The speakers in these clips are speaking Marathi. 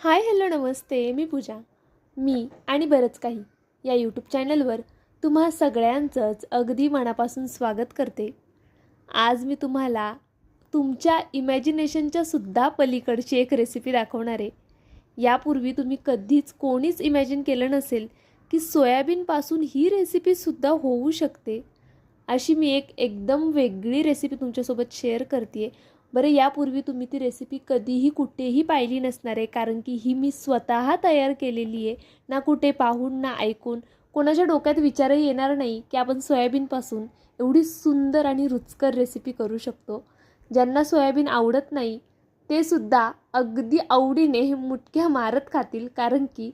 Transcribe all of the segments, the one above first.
हाय हॅलो नमस्ते मी पूजा. मी आणि बरंच काही या यूट्यूब चॅनलवर तुम्हा सगळ्यांचंच अगदी मनापासून स्वागत करते. आज मी तुम्हाला तुमच्या इमॅजिनेशनच्या सुद्धा पलीकडची एक रेसिपी दाखवणार आहे. यापूर्वी तुम्ही कधीच कोणीच इमॅजिन केलं नसेल की सोयाबीनपासून ही रेसिपीसुद्धा होऊ शकते. अशी मी एक एकदम वेगळी रेसिपी तुमच्यासोबत शेअर करते बरं यापूर्वी तुम्ही ती रेसिपी कधीही कुठेही पाहिली नसणार आहे कारण की ही मी स्वतः तयार केलेली आहे. ना कुठे पाहून ना ऐकून. कोणाच्या डोक्यात विचारही येणार नाही की आपण सोयाबीनपासून एवढी सुंदर आणि रुचकर रेसिपी करू शकतो. ज्यांना सोयाबीन आवडत नाही ते सुद्धा अगदी आवडीने हे मुटक्या मारत खातील कारण की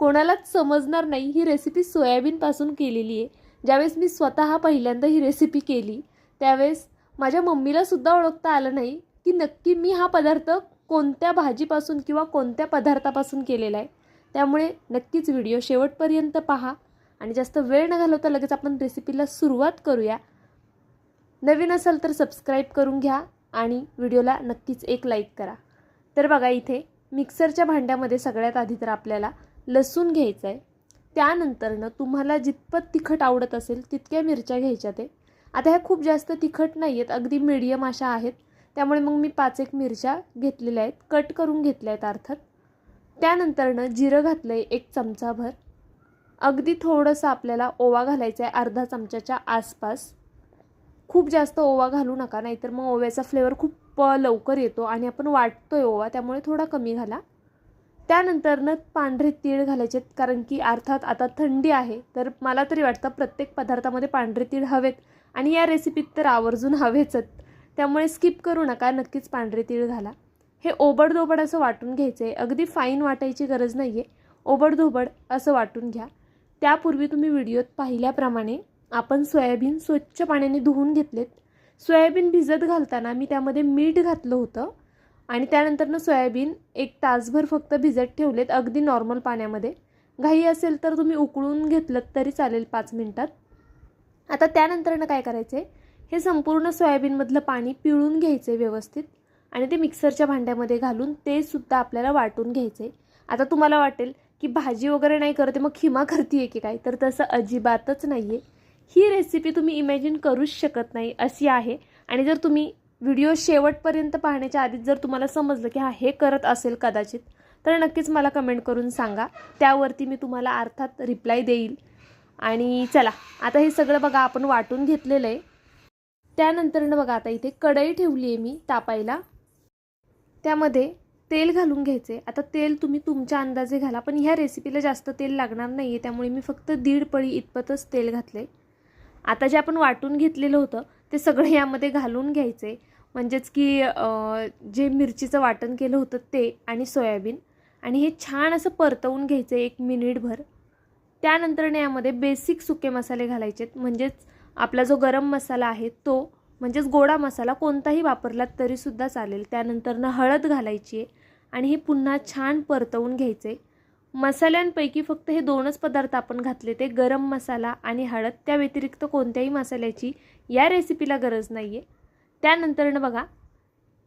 कोणालाच समजणार नाही ही रेसिपी सोयाबीनपासून केलेली आहे. ज्यावेळेस मी स्वतः पहिल्यांदा ही रेसिपी केली त्यावेळेस माझ्या मम्मीला सुद्धा ओळखता आलं नाही की नक्की मी हा पदार्थ कोणत्या भाजीपासून किंवा कोणत्या पदार्थापासून केलेला आहे. त्यामुळे नक्कीच व्हिडिओ शेवटपर्यंत पहा आणि जास्त वेळ न घालवता लगेच आपण रेसिपीला सुरुवात करूया. नवीन असाल तर सबस्क्राईब करून घ्या आणि व्हिडिओला नक्कीच एक लाईक करा. तर बघा इथे मिक्सरच्या भांड्यामध्ये सगळ्यात आधी तर आपल्याला लसूण घ्यायचं आहे त्यानंतरनं तुम्हाला जितपत तिखट आवडत असेल तितक्या मिरच्या घ्यायच्या ते. आता ह्या खूप जास्त तिखट नाही आहेत अगदी मिडियम अशा आहेत. त्यामुळे मग मी पाच एक मिरच्या घेतलेल्या आहेत कट करून घेतल्या आहेत अर्थात. त्यानंतरनं जिरं घातलं आहे एक चमचाभर. अगदी थोडंसं आपल्याला ओवा घालायचा आहे अर्धा चमच्याच्या आसपास. खूप जास्त ओवा घालू नका नाहीतर मग ओव्याचा फ्लेवर खूप लवकर येतो आणि आपण वाटतोय ओवा त्यामुळे थोडा कमी घाला. त्यानंतरनं पांढरे तीळ घालायचे कारण की अर्थात आता थंडी आहे तर मला तरी वाटतं प्रत्येक पदार्थामध्ये पांढरे तीळ हवेत. आणि या रेसिपीत तर आवर्जून हवेचत त्यामुळे स्किप करू नका नक्कीच पांढरे तीळ घाला. हे ओबडधोबड असं वाटून घ्यायचं आहे अगदी फाईन वाटायची गरज नाही आहे ओबडधोबड असं वाटून घ्या. त्यापूर्वी तुम्ही व्हिडिओत पाहिल्याप्रमाणे आपण सोयाबीन स्वच्छ पाण्याने धुवून घेतलेत. सोयाबीन भिजत घालताना मी त्यामध्ये मीठ घातलं होतं आणि त्यानंतरनं सोयाबीन एक तासभर फक्त भिजत ठेवलेत अगदी नॉर्मल पाण्यामध्ये. घाई असेल तर तुम्ही उकळून घेतलं तरी चालेल पाच मिनटात. आता त्यानंतरनं काय करायचं आहे हे संपूर्ण सोयाबीनमधलं पाणी पिळून घ्यायचं आहे व्यवस्थित आणि ते मिक्सरच्या भांड्यामध्ये घालून ते सुद्धा आपल्याला वाटून घ्यायचं आहे आता तुम्हाला वाटेल की भाजी वगैरे नाही करते मग खिमा करते आहे की काय? तर तसं अजिबातच नाही आहे ही रेसिपी तुम्ही इमॅजिन करूच शकत नाही अशी आहे. आणि जर तुम्ही व्हिडिओ शेवटपर्यंत पाहण्याच्या आधीच जर तुम्हाला समजलं की हा हे करत असेल कदाचित तर नक्कीच मला कमेंट करून सांगा. त्यावरती मी तुम्हाला अर्थात रिप्लाय देईल. आणि चला आता हे सगळं बघा आपण वाटून घेतलेलं आहे. त्यानंतरनं बघा आता इथे कढई ठेवली आहे मी तापायला. त्यामध्ये तेल घालून घ्यायचे आता तेल तुम्ही तुमच्या अंदाजे घाला पण ह्या रेसिपीला जास्त तेल लागणार नाही आहे त्यामुळे मी फक्त दीड पळी इतपतच तेल घातले आता जे आपण वाटून घेतलेलं होतं ते सगळं यामध्ये घालून घ्यायचे म्हणजेच की जे मिरचीचं वाटण केलं होतं ते आणि सोयाबीन. आणि हे छान असं परतवून घ्यायचं एक मिनिटभर. त्यानंतर यामध्ये बेसिक सुके मसाले घालायचेत म्हणजेच आपला जो गरम मसाला आहे तो म्हणजेच गोडा मसाला कोणताही वापरलात तरीसुद्धा चालेल. त्यानंतरनं हळद घालायची आहे आणि हे पुन्हा छान परतवून घ्यायचे मसाल्यांपैकी फक्त हे दोनच पदार्थ आपण घातले ते गरम मसाला आणि हळद. त्या व्यतिरिक्त कोणत्याही मसाल्याची या रेसिपीला गरज नाही आहे त्यानंतरनं बघा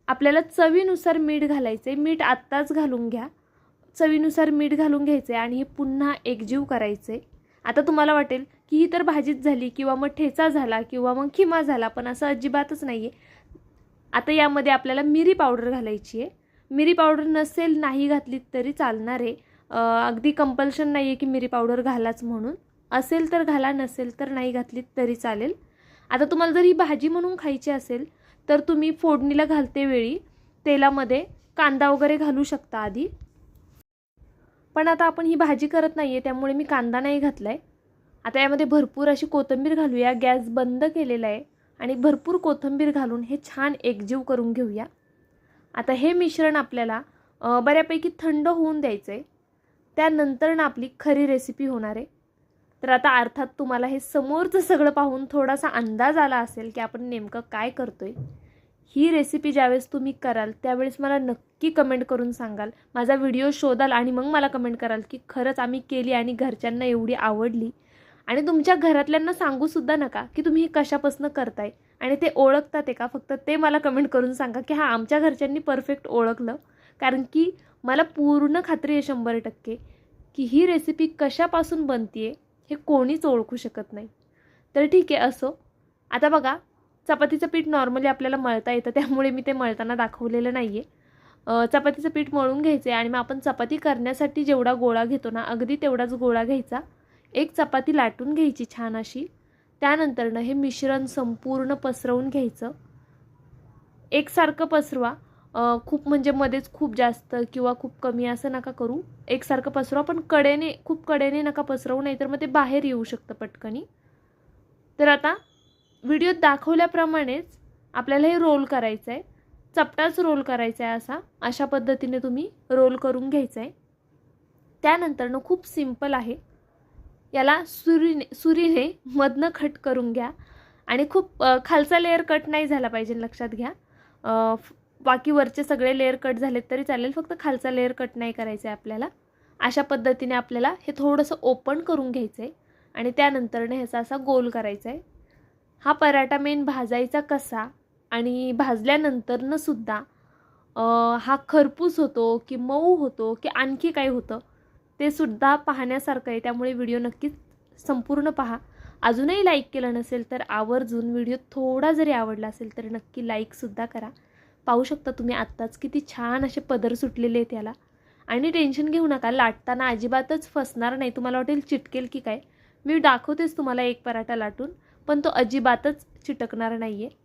आपल्याला चवीनुसार मीठ घालायचं आहे मीठ आत्ताच घालून घ्या. चवीनुसार मीठ घालून घ्यायचं आहे आणि हे पुन्हा एकजीव करायचं. आहे आता तुम्हाला वाटेल की ही तर भाजीच झाली किंवा मग ठेचा झाला किंवा मग खिमा झाला पण असं अजिबातच नाही आहे आता यामध्ये आपल्याला मिरी पावडर घालायची आहे. मिरी पावडर नसेल नाही घातली तरी चालणार आहे. अगदी कंपल्शन नाही आहे की मिरी पावडर घालाच म्हणून. असेल तर घाला नसेल तर नाही घातली तरी चालेल. आता तुम्हाला जर ही भाजी म्हणून खायची असेल तर तुम्ही फोडणीला घालते वेळी तेलामध्ये कांदा वगैरे घालू शकता आधी. पण आता आपण ही भाजी करत नाही आहे त्यामुळे मी कांदा नाही घातला आहे आता यामध्ये भरपूर अशी कोथिंबीर घालूया गॅस बंद केलेला आहे. आणि भरपूर कोथिंबीर घालून हे छान एकजीव करून घेऊया. आता हे मिश्रण आपल्याला बऱ्यापैकी थंड होऊन द्यायचं आहे त्यानंतर ना आपली खरी रेसिपी होणार आहे. तर आता अर्थात तुम्हाला हे समोरचं सगळं पाहून थोडासा अंदाज आला असेल की आपण नेमकं काय करतो आहे ही रेसिपी ज्यावेळेस तुम्ही कराल त्यावेळेस मला नक्की कमेंट करून सांगाल. माझा व्हिडिओ शोधाल आणि मग मला कमेंट कराल की खरंच आम्ही केली आणि घरच्यांना एवढी आवडली. आणि तुमच्या घरातल्यांना सांगूसुद्धा नका की तुम्ही हे कशापासून करताय. आणि ते ओळखतात आहे का फक्त ते मला कमेंट करून सांगा की हां आमच्या घरच्यांनी परफेक्ट ओळखलं. कारण की मला पूर्ण खात्री आहे शंभर टक्के की ही रेसिपी कशापासून बनते हे कोणीच ओळखू शकत नाही. तर ठीक आहे असो. आता बघा चपातीचं पीठ नॉर्मली आपल्याला मळता येतं त्यामुळे मी ते मळताना दाखवलेलं नाही आहे चपातीचं पीठ मळून घ्यायचं आहे आणि मग आपण चपाती करण्यासाठी जेवढा गोळा घेतो ना अगदी तेवढाच गोळा घ्यायचा. एक चपाती लाटून घ्यायची छान अशी. त्यानंतरनं हे मिश्रण संपूर्ण पसरवून घ्यायचं. एकसारखं पसरवा. खूप म्हणजे मध्येच खूप जास्त किंवा खूप कमी असं नका करू. एकसारखं पसरवा पण कडेने खूप कडेने नका पसरवू नाही तर मग ते बाहेर येऊ शकतं पटकनी. तर आता व्हिडिओत दाखवल्याप्रमाणेच आपल्याला हे रोल करायचं आहे चपटाच रोल करायचा आहे असा. अशा पद्धतीने तुम्ही रोल करून घ्यायचा आहे त्यानंतरनं खूप सिंपल आहे. याला सुरीने सुरीने मधनं कट करून घ्या. आणि खूप खालचा लेअर कट नाही झाला पाहिजे लक्षात घ्या. बाकी वरचे सगळे लेअर कट झालेत तरी चालेल. फक्त खालचा लेअर कट नाही करायचा आहे आपल्याला. अशा पद्धतीने आपल्याला हे थोडंसं ओपन करून घ्यायचं आहे आणि त्यानंतरनं ह्याचा असा गोल करायचा आहे हा पराठा मेन भाजायचा कसा आणि भाजल्यानंतरनं सुद्धा हा खरपूस होतो की मऊ होतो की आणखी काय होतं ते सुद्धा पाहण्यासारखं आहे. त्यामुळे व्हिडिओ नक्कीच संपूर्ण पहा. अजूनही लाईक केलं नसेल तर आवर्जून व्हिडिओ थोडा जरी आवडला असेल तर नक्की लाईकसुद्धा करा. पाहू शकता तुम्ही आत्ताच किती छान असे पदर सुटलेले आहेत याला. आणि टेन्शन घेऊ नका लाटताना अजिबातच फसणार नाही. तुम्हाला वाटेल चिटकेल की काय. मी दाखवतेच तुम्हाला एक पराठा लाटून. पण तो अजिबातच चिटकणार नाही आहे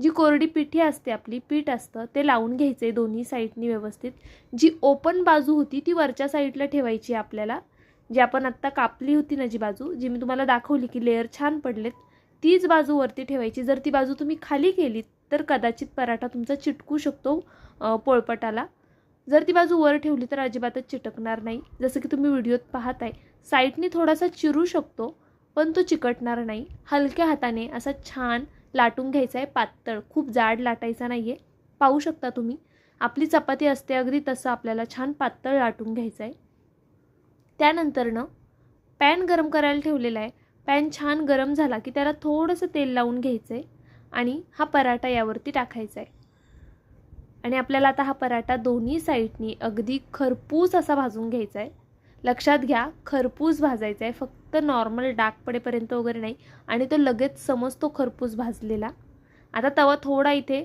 जी कोरडी पिठी असते आपली पीठ असतं ते लावून घ्यायचं आहे दोन्ही साईडनी व्यवस्थित. जी ओपन बाजू होती ती वरच्या साईडला ठेवायची आहे आपल्याला. जी आपण आत्ता कापली होती ना जी बाजू जी मी तुम्हाला दाखवली की लेअर छान पडलेत तीच बाजू वरती ठेवायची. जर ती बाजू तुम्ही खाली केलीत तर कदाचित पराठा तुमचा चिटकू शकतो पोळपटाला. जर ती बाजू वर ठेवली तर अजिबातच चिटकणार नाही. जसं की तुम्ही व्हिडिओत पाहताय साईडनी थोडासा चिरू शकतो पण तो चिकटणार नाही. हलक्या हाताने असा छान लाटून घ्यायचा आहे पातळ. खूप जाड लाटायचा नाही आहे पाहू शकता तुम्ही. आपली चपाती असते अगदी तसं आपल्याला छान पातळ लाटून घ्यायचं आहे. त्यानंतरनं पॅन गरम करायला ठेवलेला आहे. पॅन छान गरम झाला की त्याला थोडंसं तेल लावून घ्यायचं आहे आणि हा पराठा यावरती टाकायचा आहे. आणि आपल्याला आता हा पराठा दोन्ही साईडनी अगदी खरपूस असा भाजून घ्यायचा आहे. लक्षात घ्या खरपूस भाजायचा आहे. फक्त नॉर्मल डाग पडेपर्यंत वगैरे नाही. आणि तो लगेच समजतो खरपूस भाजलेला. आता तवा थोडा इथे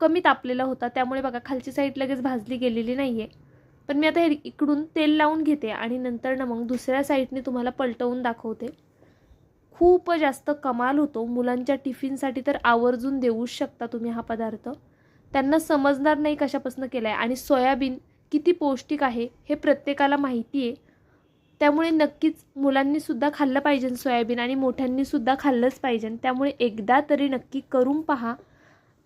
कमी तापलेला होता. त्यामुळे बघा खालची साईड लगेच भाजली गेलेली नाही आहे पण मी आता हे इकडून तेल लावून घेते आणि नंतर ना मग दुसऱ्या साईडने तुम्हाला पलटवून दाखवते. खूप जास्त कमाल होतो. मुलांच्या टिफिनसाठी तर आवर्जून देऊच शकता तुम्ही हा पदार्थ. त्यांना समजणार नाही कशापासून केला आहे आणि सोयाबीन किती पौष्टिक आहे हे प्रत्येकाला माहिती आहे. त्यामुळे नक्कीच मुलांनीसुद्धा खाल्लं पाहिजे सोयाबीन आणि मोठ्यांनीसुद्धा खाल्लंच पाहिजे. त्यामुळे एकदा तरी नक्की करून पहा.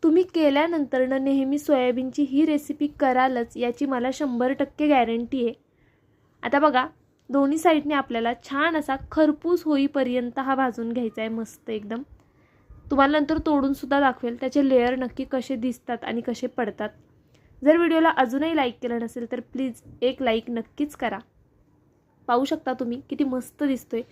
तुम्ही केल्यानंतरनं नेहमी सोयाबीनची ही रेसिपी करालच याची मला शंभर टक्के गॅरंटी आहे. आता बघा दोन्ही साईडने आपल्याला छान असा खरपूस होईपर्यंत हा भाजून घ्यायचा आहे मस्त एकदम. तुम्हाला नंतर तोडूनसुद्धा दाखवेल त्याचे लेअर नक्की कसे दिसतात आणि कसे पडतात. जर व्हिडिओला अजूनही लाईक केलं नसेल तर प्लीज एक लाईक नक्कीच करा. पाहू शकता तुम्ही किती मस्त दिसतोय.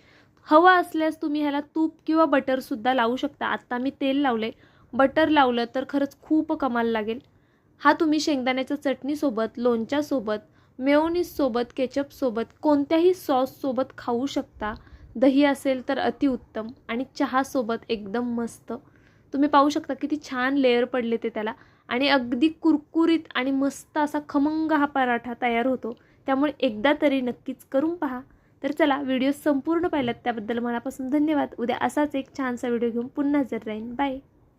हवा असल्यास तुम्ही ह्याला तूप किंवा बटरसुद्धा लावू शकता. आत्ता मी तेल लावलं आहे बटर लावलं तर खरंच खूप कमाल लागेल. हा तुम्ही शेंगदाण्याच्या चटणीसोबत लोणच्यासोबत मेओनीसोबत केचपसोबत कोणत्याही सॉससोबत खाऊ शकता. दही असेल तर अतिउत्तम आणि चहासोबत एकदम मस्त. तुम्ही पाहू शकता किती छान लेअर पडले ते त्याला. आणि अगदी कुरकुरीत आणि मस्त असा खमंग हा पराठा तयार होतो. त्यामुळे एकदा तरी नक्कीच करून पहा. तर चला व्हिडिओ संपूर्ण पाहिलात त्याबद्दल मनापासून धन्यवाद. उद्या असाच एक छानसा व्हिडिओ घेऊन पुन्हा हजर राहीन. बाय